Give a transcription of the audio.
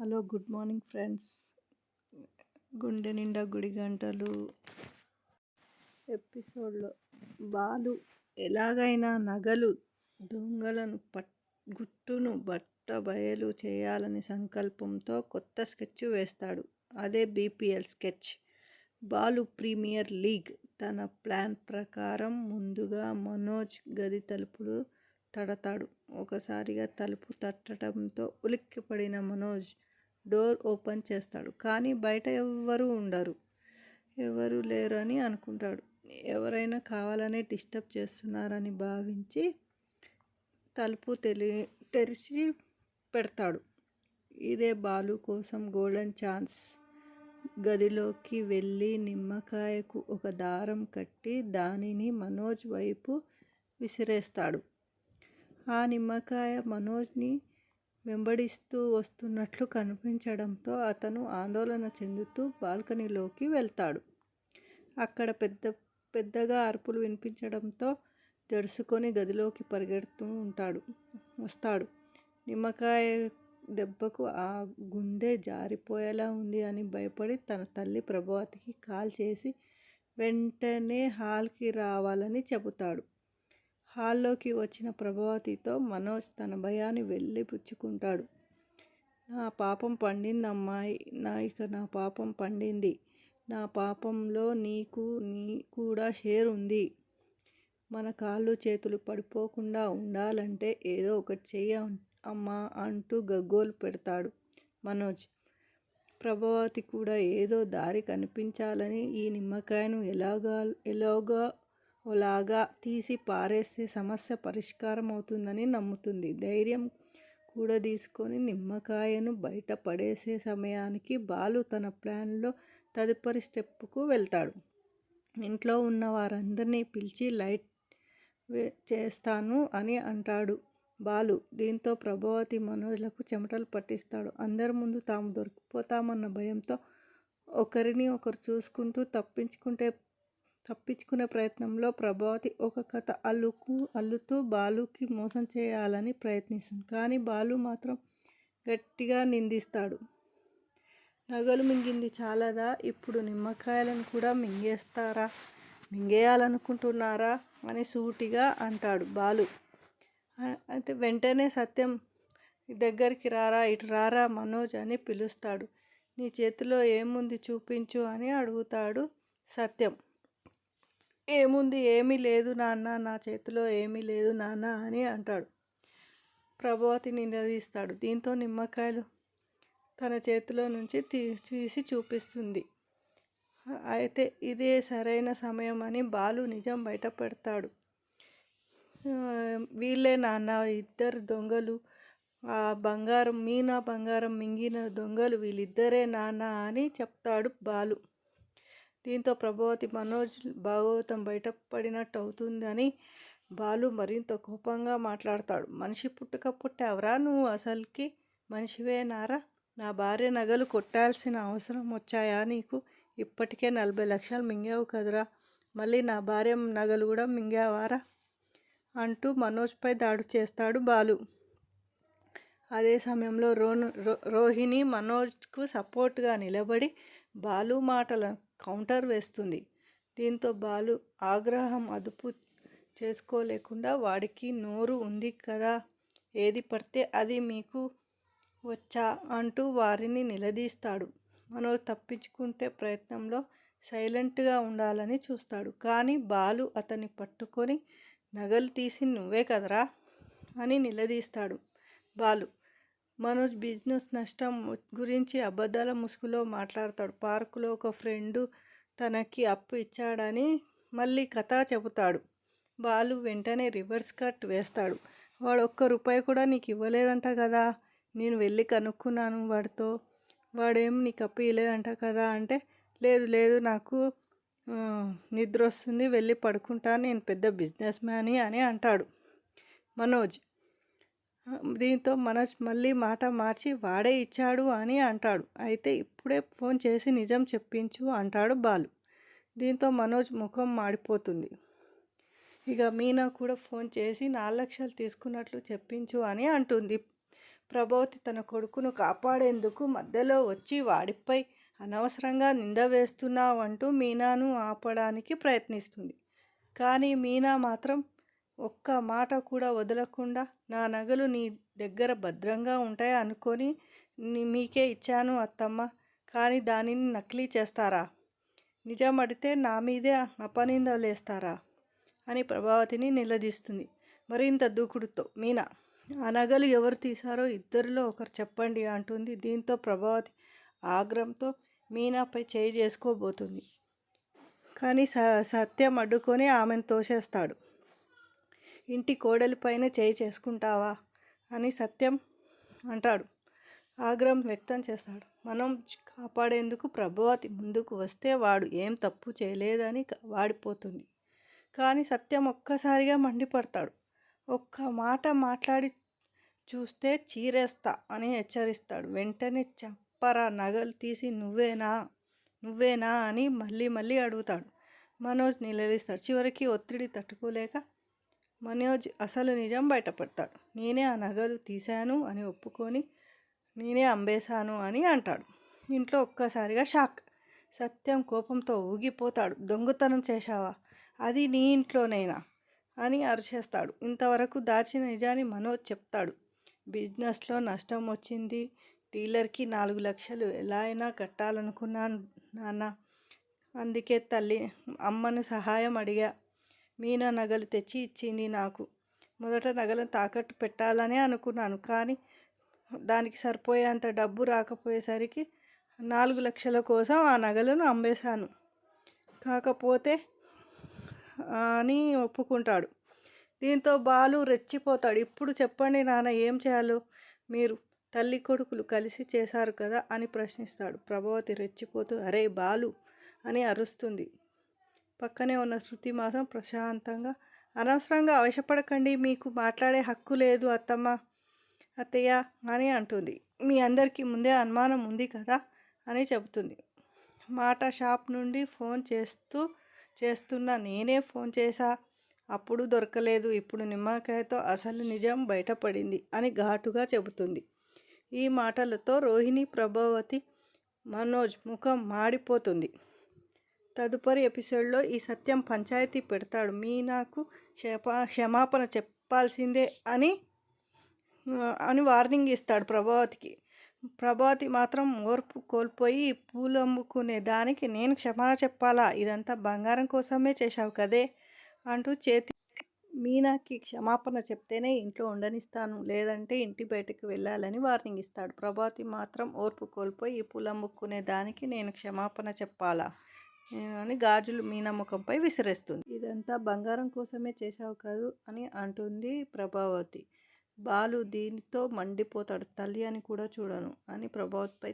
Hello good morning friends. గుండె నిండా గుడి గంటలు. ఎపిసోడ్లో బాలు ఎలాగైనా నగలు దొంగలను పట్ గుట్టును బట్ట బయలు చేయాలని సంకల్పంతో కొత్త స్కెచ్ వేస్తాడు. అదే B P L sketch. Balu premier league తన ప్లాన్ ప్రకారం ముందుగా మనోజ్ గది తలుపులు తడతాడు. ఒకసారిగా తలుపు తట్టడంతో ఉలిక్కిపడిన మనోజ్ డోర్ ఓపెన్ చేస్తాడు. కానీ బయట ఎవ్వరూ ఉండరు. ఎవరు లేరని అనుకుంటాడు. ఎవరైనా కావాలనే డిస్టర్బ్ చేస్తున్నారని భావించి తలుపు తెలి తెరిచి పెడతాడు. ఇదే బాలు కోసం గోల్డెన్ ఛాన్స్. గదిలోకి వెళ్ళి నిమ్మకాయకు ఒక దారం కట్టి దానిని మనోజ్ వైపు విసిరేస్తాడు. ఆ నిమ్మకాయ మనోజ్ని వెంబడిస్తూ వస్తున్నట్లు కనిపించడంతో అతను ఆందోళన చెందుతూ బాల్కనీలోకి వెళ్తాడు. అక్కడ పెద్ద పెద్దగా అరుపులు వినిపించడంతో తెరుచుకొని గదిలోకి పరిగెడుతూ ఉంటాడు వస్తాడు. నిమ్మకాయ దెబ్బకు ఆ గుండె జారిపోయేలా ఉంది అని భయపడి తన తల్లి ప్రభావతికి కాల్ చేసి వెంటనే హాల్కి రావాలని చెబుతాడు. హాల్లోకి వచ్చిన ప్రభావతితో మనోజ్ తన భయాన్ని వెళ్ళిపుచ్చుకుంటాడు నా పాపం పండింది అమ్మాయి నా ఇక నా పాపం పండింది. నా పాపంలో నీకు నీ కూడా షేర్ ఉంది. మన కాళ్ళు చేతులు పడిపోకుండా ఉండాలంటే ఏదో ఒకటి చెయ్య అమ్మా అంటూ గగ్గోలు పెడతాడు మనోజ్. ప్రభావతి కూడా ఏదో దారి కనిపించాలని ఈ నిమ్మకాయను ఎలాగా ఎలాగా లాగా తీసి పారేస్తే సమస్య పరిష్కారం అవుతుందని నమ్ముతుంది. ధైర్యం కూడా తీసుకొని నిమ్మకాయను బయట పడేసే సమయానికి బాలు తన ప్లాన్లో తదుపరి స్టెప్కు వెళ్తాడు. ఇంట్లో ఉన్న వారందరినీ పిలిచి లైట్ చేస్తాను అని అంటాడు బాలు. దీంతో ప్రభావతి మనోజ్లకు చెమటలు పట్టిస్తాడు. అందరి ముందు తాము దొరికిపోతామన్న భయంతో ఒకరిని ఒకరు చూసుకుంటూ తప్పించుకుంటే తప్పించుకునే ప్రయత్నంలో ప్రభావతి ఒక కథ అల్లుకు అల్లుతూ బాలుకి మోసం చేయాలని ప్రయత్నిస్తుంది. కానీ బాలు మాత్రం గట్టిగా నిందిస్తాడు. నగలు మింగింది చాలదా? ఇప్పుడు నిమ్మకాయలను కూడా మింగేస్తారా? మింగేయాలనుకుంటున్నారా? అని సూటిగా అంటాడు బాలు. అంటే వెంటనే సత్యం దగ్గరికి రారా ఇటు రారా మనోజ్ అని పిలుస్తాడు. నీ చేతిలో ఏముంది చూపించు అని అడుగుతాడు సత్యం. ఏముంది? ఏమీ లేదు నాన్న నా చేతిలో ఏమీ లేదు నాన్న అని అంటాడు. ప్రభావతి నిలదీస్తాడు దీంతో నిమ్మకాయలు తన చేతిలో నుంచి తీ తీసి చూపిస్తుంది. అయితే ఇదే సరైన సమయం అని బాలు నిజం బయట పెడతాడు వీళ్ళే నాన్న ఇద్దరు దొంగలు. ఆ బంగారం మీనా బంగారం మింగిన దొంగలు వీళ్ళిద్దరే నాన్న అని చెప్తాడు బాలు. దీంతో ప్రభావతి మనోజ్ భాగవతం బయటపడినట్టు అవుతుందని బాలు మరింత కోపంగా మాట్లాడతాడు. మనిషి పుట్టుక పుట్టావరా నువ్వు అసలుకి? మనిషివేనారా నా భార్య నగలు కొట్టాల్సిన అవసరం వచ్చాయా నీకు? ఇప్పటికే నలభై లక్షలు మింగావు కదరా? మళ్ళీ నా భార్య నగలు కూడా మింగావారా? అంటూ మనోజ్పై దాడి చేస్తాడు బాలు. అదే సమయంలో రోను రోహిణి మనోజ్కు సపోర్ట్గా నిలబడి బాలు మాటలను కౌంటర్ వేస్తుంది. దీంతో బాలు ఆగ్రహం అదుపు చేసుకోలేకుండా వాడికి నోరు ఉంది కదా ఏది పడితే అది మీకు వచ్చా అంటూ వారిని నిలదీస్తాడు. మనో తప్పించుకుంటే ప్రయత్నంలో సైలెంట్గా ఉండాలని చూస్తాడు. కానీ బాలు అతన్ని పట్టుకొని నగలు తీసి నువ్వే కదరా అని నిలదీస్తాడు బాలు. మనోజ్ బిజినెస్ నష్టం గురించి అబద్ధాల ముసుగులో మాట్లాడతాడు. పార్కులో ఒక ఫ్రెండు తనకి అప్పు ఇచ్చాడని మళ్ళీ కథ చెబుతాడు. బాలు వెంటనే రివర్స్ కట్ వేస్తాడు. వాడు ఒక్క రూపాయి కూడా నీకు ఇవ్వలేదంట కదా? నేను వెళ్ళి కనుక్కున్నాను వాడితో. వాడేం నీకు అప్పు ఇవ్వలేదంట కదా? అంటే లేదు లేదు నాకు నిద్ర వస్తుంది వెళ్ళి పడుకుంటాను నేను పెద్ద బిజినెస్ మ్యాని అని అంటాడు మనోజ్. దీంతో మనోజ్ మళ్ళీ మాట మార్చి వాడే ఇచ్చాడు అని అంటాడు. అయితే ఇప్పుడే ఫోన్ చేసి నిజం చెప్పించు అంటాడు బాలు. దీంతో మనోజ్ ముఖం మాడిపోతుంది. ఇక మీనా కూడా ఫోన్ చేసి నాలుగు లక్షలు తీసుకున్నట్లు చెప్పించు అని అంటుంది. ప్రభావతి తన కొడుకును కాపాడేందుకు మధ్యలో వచ్చి వాడిపై అనవసరంగా నింద వేస్తున్నావంటూ మీనాను ఆపడానికి ప్రయత్నిస్తుంది. కానీ మీనా మాత్రం ఒక్క మాట కూడా వదలకుండా నా నగలు నీ దగ్గర భద్రంగా ఉంటాయి అనుకొని మీకే ఇచ్చాను అత్తమ్మ. కానీ దానిని నకిలీ చేస్తారా? నిజమడితే నా మీదే అపనిందలేస్తారా అని ప్రభావతిని నిలదీస్తుంది. మరింత దూకుడుతో మీనా ఆ నగలు ఎవరు తీశారో ఇద్దరిలో ఒకరు చెప్పండి అంటుంది. దీంతో ప్రభావతి ఆగ్రహంతో మీనాపై చేయి చేసుకోబోతుంది. కానీ స సత్యం అడ్డుకొని ఆమెను తోసేస్తాడు. ఇంటి కోడలిపైన చేయి చేసుకుంటావా? అని సత్యం అంటాడు. ఆగ్రహం వ్యక్తం చేస్తాడు. మనం కాపాడేందుకు ప్రభావతి ముందుకు వస్తే వాడు ఏం తప్పు చేయలేదని వాడిపోతుంది. కానీ సత్యం ఒక్కసారిగా మండిపడతాడు. ఒక్క మాట మాట్లాడి చూస్తే చీరేస్తా అని హెచ్చరిస్తాడు. వెంటనే చెప్పరా నగలు తీసి నువ్వేనా? నువ్వేనా అని మళ్ళీ మళ్ళీ అడుగుతాడు. మనోజ్ నిలదీస్తాడు. చివరికి ఒత్తిడి తట్టుకోలేక మనోజ్ అసలు నిజం బయటపడతాడు. నేనే ఆ నగలు తీశాను అని ఒప్పుకొని నేనే అంబేశాను అని అంటాడు. ఇంట్లో ఒక్కసారిగా షాక్. సత్యం కోపంతో ఊగిపోతాడు. దొంగతనం చేశావా? అది నీ ఇంట్లోనైనా? అని అరిచేస్తాడు. ఇంతవరకు దాచిన నిజాన్ని మనోజ్ చెప్తాడు. బిజినెస్లో నష్టం వచ్చింది. డీలర్కి నాలుగు లక్షలు ఎలా అయినా కట్టాలనుకున్నాను నాన్న. అందుకే తల్లి అమ్మను సహాయం అడిగా. మీనా నగలు తెచ్చి ఇచ్చింది నాకు. మొదట నగలను తాకట్టు పెట్టాలని అనుకున్నాను కానీ దానికి సరిపోయేంత డబ్బు రాకపోయేసరికి నాలుగు లక్షల కోసం ఆ నగలను అమ్మేశాను. కాకపోతే అని ఒప్పుకుంటాడు. దీంతో బాలు రెచ్చిపోతాడు. ఇప్పుడు చెప్పండి నాన్న ఏం చేయాలో? మీరు తల్లి కొడుకులు కలిసి చేశారు కదా? అని ప్రశ్నిస్తాడు. ప్రభావతి రెచ్చిపోతూ అరే బాలు అని అరుస్తుంది. పక్కనే ఉన్న శృతి మాత్రం ప్రశాంతంగా అనవసరంగా అవసరపడకండి మీకు మాట్లాడే హక్కు లేదు అత్తమ్మ అత్తయ్య అని అంటుంది. మీ అందరికీ ముందే అనుమానం ఉంది కదా అని చెబుతుంది. మాట షాప్ నుండి ఫోన్ చేస్తూ చేస్తున్నా నేనే ఫోన్ చేశా అప్పుడు దొరకలేదు ఇప్పుడు నిమ్మకాయతో అసలు నిజం బయటపడింది అని ఘాటుగా చెబుతుంది. ఈ మాటలతో రోహిణి ప్రభావతి మనోజ్ ముఖం మాడిపోతుంది. తదుపరి ఎపిసోడ్లో ఈ సత్యం పంచాయతీ పెడతాడు. మీనాకు క్షమా క్షమాపణ చెప్పాల్సిందే అని అని వార్నింగ్ ఇస్తాడు ప్రభావతికి. ప్రభావతి మాత్రం ఓర్పు కోల్పోయి పూలు అమ్ముకునే దానికి నేను క్షమాపణ చెప్పాలా? ఇదంతా బంగారం కోసమే చేశావు కదే? అంటూ చేతి మీనాకి క్షమాపణ చెప్తేనే ఇంట్లో ఉండనిస్తాను లేదంటే ఇంటి బయటకు వెళ్ళాలని వార్నింగ్ ఇస్తాడు. ప్రభావతి మాత్రం ఓర్పు కోల్పోయి ఈ పూలు అమ్ముకునే దానికి నేను క్షమాపణ చెప్పాలా? అని గాజులు మీనా ముఖంపై విసిరేస్తుంది. ఇదంతా బంగారం కోసమే చేశావు కాదు అని అంటుంది ప్రభావతి. బాలు దీనితో మండిపోతాడు తల్లి అని కూడా చూడను అని ప్రభావతిపై